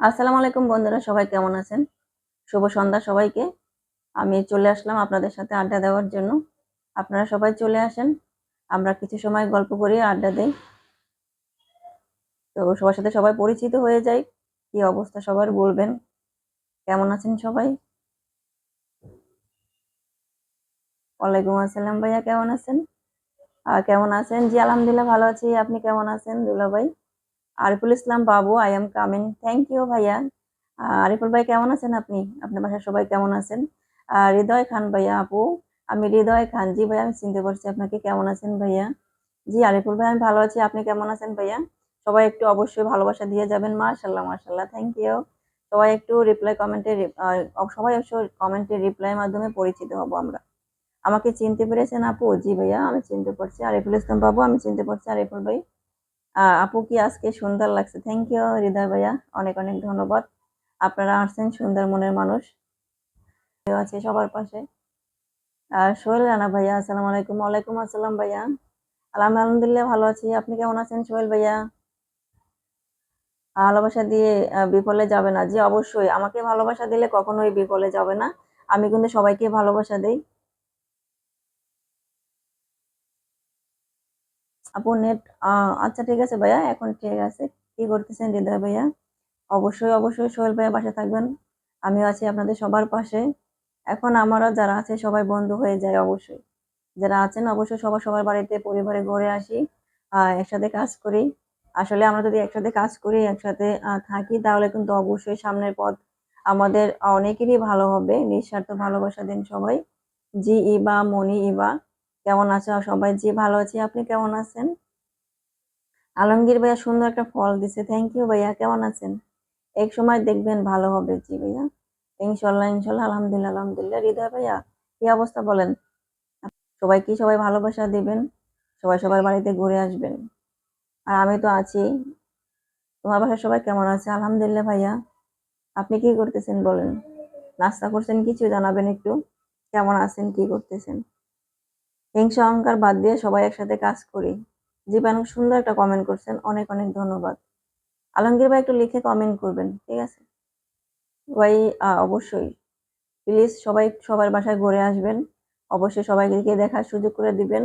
আসসালামু আলাইকুম বন্ধুরা, সবাই কেমন আছেন? শুভ সন্ধ্যা সবাইকে। আমি চলে আসলাম আপনাদের সাথে আড্ডা দেওয়ার জন্য। আপনারা সবাই চলে আসেন, আমরা কিছু সময় গল্প করি, আড্ডা দেই। তো সবার সাথে সবাই পরিচিত হয়ে যাই, কি অবস্থা সবার বলবেন। কেমন আছেন সবাই? ওয়ালাইকুম আসসালাম ভাইয়া, কেমন আছেন? কেমন আছেন? জি, আলহামদুলিল্লাহ ভালো আছি। আপনি কেমন আছেন দুলা ভাই Ariful Islam Babu I am coming thank you ভাইয়া। আরিফুল ভাই, কেমন আছেন আপনি? আপনার বাসার সবাই কেমন আছেন? হৃদয় খান ভাইয়া আপু, আমি হৃদয় খান। জি ভাইয়া, আমি চিনতে পারছি আপনাকে। কেমন আছেন ভাইয়া? জি, আরিফুল ভাই, আমি ভালো আছি। আপনি কেমন আছেন ভাইয়া? সবাই একটু অবশ্যই ভালোবাসা দিয়ে যাবেন। মার্শাল্লাহ মার্শাল্লাহ থ্যাংক ইউ সবাই একটু রিপ্লাই কমেন্টে সবাই অবশ্যই কমেন্টে রিপ্লাইয়ের মাধ্যমে পরিচিত হব আমরা। আমাকে চিনতে পেরেছেন আপু? জি ভাইয়া, আমি চিনতে পারছি। আরিফুল ইসলাম বাবু, আমি চিনতে পারছি। আরিফুল ভাই আপু কি আজকে সুন্দর লাগছে? থ্যাংক ইউ হৃদয় ভাইয়া। অনেক অনেক ধন্যবাদ। আপনারা আসছেন সুন্দর মনের মানুষ। আছে সবার পাশে। আর সোহেল রানা ভাইয়া, আসসালামু আলাইকুম। ওয়ালাইকুম আসসালাম ভাইয়া। আলহাম আলহামদুলিল্লাহ ভালো আছি। আপনি কেমন আছেন সোহেল ভাইয়া? ভালোবাসা দিয়ে বিফলে যাবে না। জি, অবশ্যই। আমাকে ভালোবাসা দিলে কখনোই বিফলে যাবে না। আমি কিন্তু সবাইকে ভালোবাসা দেই। আপু নেট আচ্ছা ঠিক আছে ভাইয়া, এখন ঠিক আছে। কি করতেছেন হৃদয় ভাইয়া? অবশ্যই অবশ্যই সোহেল ভাইয়া বাসা থাকবেন। আমিও আছি আপনাদের সবার পাশে। এখন আমরা যারা আছে সবাই বন্ধু হয়ে যায় অবশ্যই। যারা আছেন অবশ্যই সবার সবার বাড়িতে, পরিবারে ঘুরে আসি একসাথে কাজ করি। আসলে আমরা যদি একসাথে কাজ করি, একসাথে থাকি, তাহলে কিন্তু অবশ্যই সামনের পথ আমাদের অনেকেরই ভালো হবে। নিঃস্বার্থ ভালোবাসা দিন সবাই। জি, ইবা, মনি, ইবা। কেমন আছো? সবাই যে ভালো আছি, আপনি কেমন আছেন? আলমগীর ভাইয়া সুন্দর একটা ফল দিছে। থ্যাংক ইউ ভাইয়া, কেমন আছেন? এক সময় দেখবেন ভালো হবে জি ভাইয়া। ইনশাল্লাহ ইনশাল্লাহ, আলহামদুলিল্লাহ আলহামদুলিল্লাহ। হৃদয় ভাইয়া, কি অবস্থা বলেন? সবাই কি সবাই ভালোবাসা দিবেন? সবাই সবার বাড়িতে ঘুরে আসবেন? আর আমি তো আছি। তোমার বাসায় সবাই কেমন আছে? আলহামদুলিল্লাহ ভাইয়া। আপনি কি করতেছেন বলেন? নাস্তা করছেন কিছু জানাবেন একটু? কেমন আছেন? কি করতেছেন? হিংসা অহংকার বাদ দিয়ে সবাই একসাথে কাজ করি। জীবন সুন্দর একটা কমেন্ট করছেন, অনেক অনেক ধন্যবাদ। আলমগীর ভাই একটু লিখে কমেন্ট করবেন, ঠিক আছে? ভাই অবশ্যই। প্লিজ সবাই সবার বাসায় ঘুরে আসবেন, অবশ্যই সবাইকে দেখার সুযোগ করে দিবেন।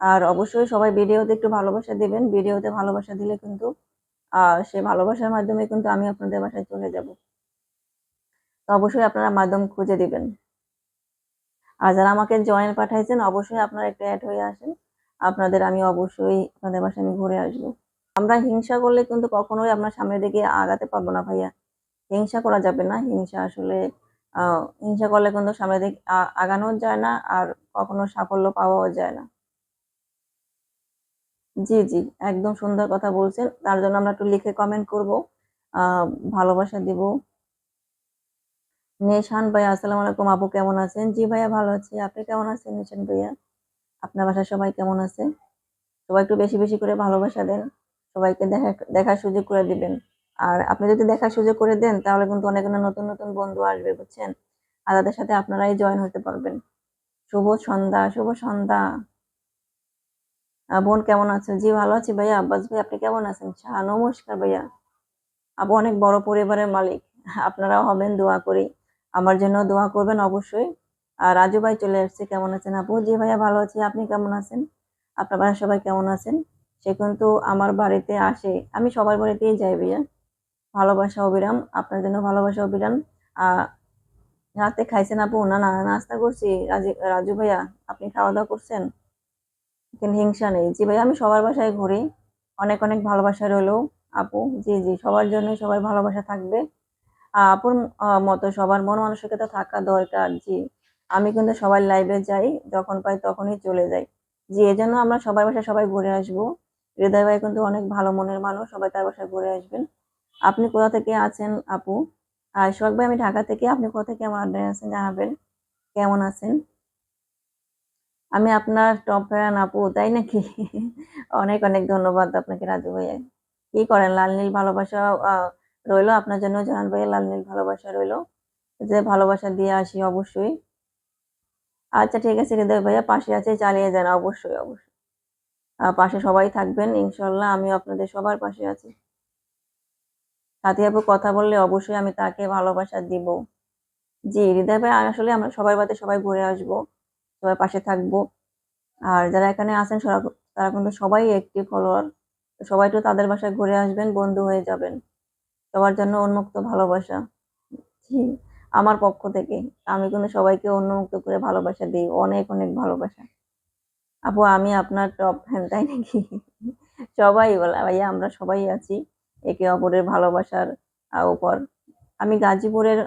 আর অবশ্যই সবাই ভিডিওতে একটু ভালোবাসা দিবেন, ভিডিওতে ভালোবাসা দিলে কিন্তু সে ভালোবাসার মাধ্যমে কিন্তু আমি আপনাদের বাসায় চলে যাব। তো অবশ্যই আপনারা মাধ্যম খুঁজে দিবেন। আর যারা আমাকে জয়েন পাঠাইছেন, অবশ্যই আপনারা একটু অ্যাড হয়ে আসেন। আপনাদের আমি অবশ্যই আপনাদের বাসায় আমি ঘুরে আসব। আমরা হিংসা করলে কিন্তু কখনোই আপনার সামনের দিকে আগাতে পারব না ভাইয়া। হিংসা করা যাবে না। হিংসা আসলে হিংসা করলে কিন্তু সামনের দিকে আগানো যায় না আর কখনো সাফল্য পাওয়াও যায় না। জি জি, একদম সুন্দর কথা বলছেন। তার জন্য আমরা একটু লিখে কমেন্ট করব। ভালোবাসা দিব। নেশান ভাইয়া আসসালামু আলাইকুম। আপু কেমন আছেন? জি ভাইয়া ভালো আছি। আপনি কেমন আছেন নেশান ভাইয়া? আপনার বাসায় সবাই কেমন আছে? সবাই একটু বেশি বেশি করে ভালোবাসা দেন। সবাইকে দেখা, দেখার সুযোগ করে দিবেন। আর আপনি যদি দেখার সুযোগ করে দেন, তাহলে কিন্তু অনেক নতুন নতুন বন্ধু আসবে, বুঝছেন? আর তাদের সাথে আপনারাই জয়েন হতে পারবেন। শুভ সন্ধ্যা শুভ সন্ধ্যা। বোন কেমন আছো জি ভালো আছি ভাইয়া। আব্বাস ভাই, আপনি কেমন আছেন? শাহ নমস্কার ভাইয়া। আপু অনেক বড় পরিবারের মালিক। আপনারাও হবেন, দোয়া করি। আমার জন্য দোয়া করবেন অবশ্যই। আর রাজু ভাই চলে আসছে, কেমন আছেন আপু? জি ভাইয়া ভালো আছি, আপনি কেমন আছেন? আপনার বাসায় সবাই কেমন আছেন? সে কিন্তু আমার বাড়িতে আসে, আমি সবার বাড়িতেই যাই ভাইয়া। ভালোবাসা অবিরাম, আপনার জন্য ভালোবাসা অবিরাম। রাতে খাইছেন আপু? না না, নাস্তা করছি। রাজু ভাইয়া, আপনি খাওয়া দাওয়া করছেন? কিন্তু হিংসা নেই? জি ভাইয়া, আমি সবার বাসায় ঘুরি। অনেক অনেক ভালোবাসা রইল আপু। জি জি, সবার জন্য সবার ভালোবাসা থাকবে। আহ, মতো সবার মন মানসিকতা থাকা দরকার জি আমি কিন্তু সবার লাইভে যাই যখন পাই তখনই চলে যাই। জি এজন্য আমরা সবার বাসায় সবাই ঘুরে আসব। হৃদয় ভাই কিন্তু অনেক ভালো মনের মানুষ সবাই তার বাসায় ঘুরে আসবেন। আপনি কোথা থেকে আছেন আপু? আর সোহাগ ভাই আমি ঢাকা থেকে আপনি কোথা থেকে আমার আড্ডায় আছেন জানাবেন? কেমন আছেন? আমি আপনার টপ ফ্যান আপু তাই নাকি? অনেক অনেক ধন্যবাদ আপনাকে রাজু ভাইয়া। কি করেন? লাল নীল ভালোবাসা রইল। আপনার জন্য জানান ভাইয়া লাল নীল ভালোবাসা রইল। যে ভালোবাসা দিয়ে আসি অবশ্যই। আচ্ছা ঠিক আছে, হৃদয় ভাইয়া, পাশে আছে, চালিয়ে যান, অবশ্যই অবশ্যই। পাশে সবাই থাকবেন, ইনশাল্লাহ আমি আপনাদের সবার পাশে আছি। সাথী আপু কথা বললে অবশ্যই আমি তাকে ভালোবাসা দিব। জি, হৃদয় ভাই আসলে আমরা সবাই বাদে সবাই ঘুরে আসব সবাই পাশে থাকব। আর যারা এখানে আছেন তারা কিন্তু সবাই একটি ফলোয়ার সবাই তো তাদের বাসায় ঘুরে আসবেন, বন্ধু হয়ে যাবেন। সবার জন্য উন্মুক্ত ভালোবাসা। আমার পক্ষ থেকে আমি কিন্তু সবাইকে উন্মুক্ত করে ভালোবাসা দিই। অনেক অনেক ভালোবাসা। আপু, আমি আপনার টপ ফ্যান তাই নাকি? সবাই বলে, ভাইয়া, আমরা সবাই আছি একে অপরের ভালোবাসার উপর। আমি গাজীপুরের